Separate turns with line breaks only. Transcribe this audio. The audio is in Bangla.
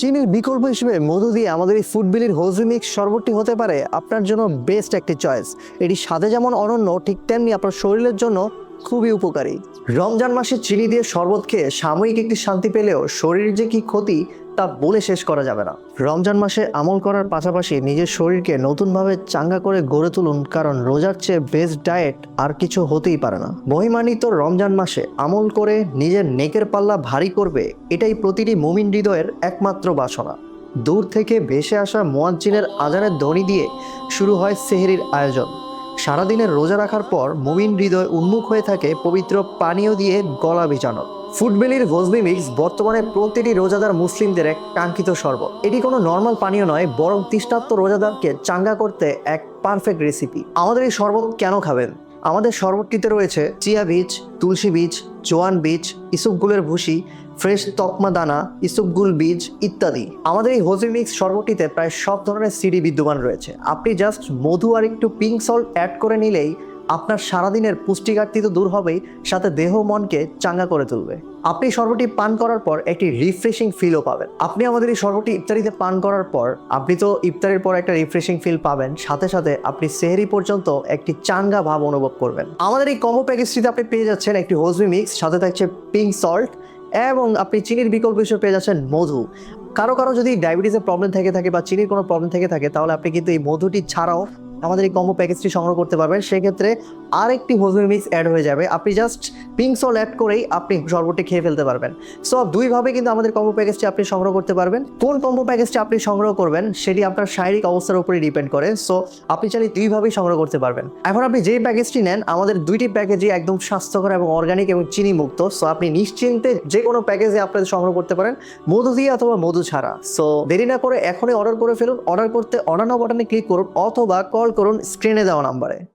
চিনির বিকল্প হিসেবে মধু দিয়ে আমাদের এই ফুড বিলির হোজমিক্স শরবতটি হতে পারে আপনার জন্য বেস্ট একটি চয়েস এটি স্বাদে যেমন অনন্য, ঠিক তেমনি আপনার শরীরের জন্য খুবই উপকারী। রমজান মাসে চিনি দিয়ে শরবত খেয়ে সাময়িক একটি শান্তি পেলেও শরীরের যে কি ক্ষতি তা বলে শেষ করা যাবে না। রমজান মাসে আমল করার পাশাপাশি নিজের শরীরকে নতুনভাবে চাঙ্গা করে গড়ে তুলুন, কারণ রোজার চেয়ে বেস্ট ডায়েট আর কিছু হতেই পারে না। মহিমান্বিত রমজান মাসে আমল করে নিজের নেকের পাল্লা ভারী করবে, এটাই প্রতিটি মুমিন হৃদয়ের একমাত্র বাসনা। দূর থেকে ভেসে আসা মোয়াজ্জিনের আজানের ধ্বনি দিয়ে শুরু হয় সেহেরির আয়োজন। সারাদিনের রোজা রাখার পর মুমিন হৃদয় উন্মুখ হয়ে থাকে পবিত্র পানীয় দিয়ে গলা ভিজানো ফুডবেলির গজবি মিক্স বর্তমানে প্রতিটি রোজাদার মুসলিমদের এক কাঙ্ক্ষিত শরবত। এটি কোনো নর্মাল পানীয় নয়, বরং তৃষ্ণাত্ম রোজাদারকে চাঙ্গা করতে এক পারফেক্ট রেসিপি। আমাদের এই শরবত কেন খাবেন? আমাদের শরবতটিতে রয়েছে চিয়া বীজ, তুলসী বীজ, জোয়ান বীজ ইসুপগুলের ভুসি, ফ্রেশ তকমা দানা ইসুপগুল বীজ ইত্যাদি। আমাদের এই হোজি মিক্স শরবতটিতে প্রায় সব ধরনের সিডি বিদ্যমান রয়েছে। আপনি জাস্ট মধু আর একটু পিঙ্ক সল্ট অ্যাড করে নিলেই আপনার সারাদিনের পুষ্টি ঘাটতি তো দূর হবেই, সাথে দেহ মনকে চাঙ্গা করে তুলবে। আপনি শরবতটি পান করার পর একটি রিফ্রেশিং ফিলও পাবেন। আপনি আমাদের এই শরবতটি ইফতারিতে পান করার পর, আপনি তো ইফতারের পর একটা রিফ্রেশিং ফিল পাবেন, সাথে সাথে আপনি সেহরি পর্যন্ত একটি চাঙ্গা ভাব অনুভব করবেন। আমাদের এই কম্বো প্যাকেজটিতে আপনি পেয়ে যাচ্ছেন একটি হোজমি মিক্স সাথে থাকছে পিঙ্ক সল্ট এবং আপনি চিনির বিকল্প হিসেবে পেয়ে যাচ্ছেন মধু। কারও কারও যদি ডায়াবেটিসের প্রবলেম থেকে থাকে বা চিনির কোনো প্রবলেম থেকে থাকে, তাহলে আপনি কিন্তু এই মধুটি ছাড়াও আমাদের এই কম্বো প্যাকেজটি সংগ্রহ করতে পারবেন। সেক্ষেত্রে আরেকটি হোজমি মিক্স অ্যাড হয়ে যাবে। আপনি জাস্ট পিঙ্ক সল অ্যাড করেই আপনি শরবতটি খেয়ে ফেলতে পারবেন। সো দুইভাবে কিন্তু আমাদের কম্বো প্যাকেজটি আপনি সংগ্রহ করতে পারবেন। কোন কম্বো প্যাকেজটি আপনি সংগ্রহ করবেন, সেটি আপনার শারীরিক অবস্থার উপরে ডিপেন্ড করে। সো আপনি চাইলে দুইভাবেই সংগ্রহ করতে পারবেন। এখন আপনি যেই প্যাকেজটি নেন, আমাদের দুইটি প্যাকেজই একদম স্বাস্থ্যকর এবং অর্গানিক এবং চিনি মুক্ত। সো আপনি নিশ্চিন্তে যে কোনো প্যাকেজে আপনাদের সংগ্রহ করতে পারেন, মধু দিয়ে অথবা মধু ছাড়া। সো দেরি না করে এখনই অর্ডার করে ফেলুন। অর্ডার করতে অনান্য বাটনে ক্লিক করুন অথবা কল করুন স্ক্রিনে দেওয়া নাম্বারে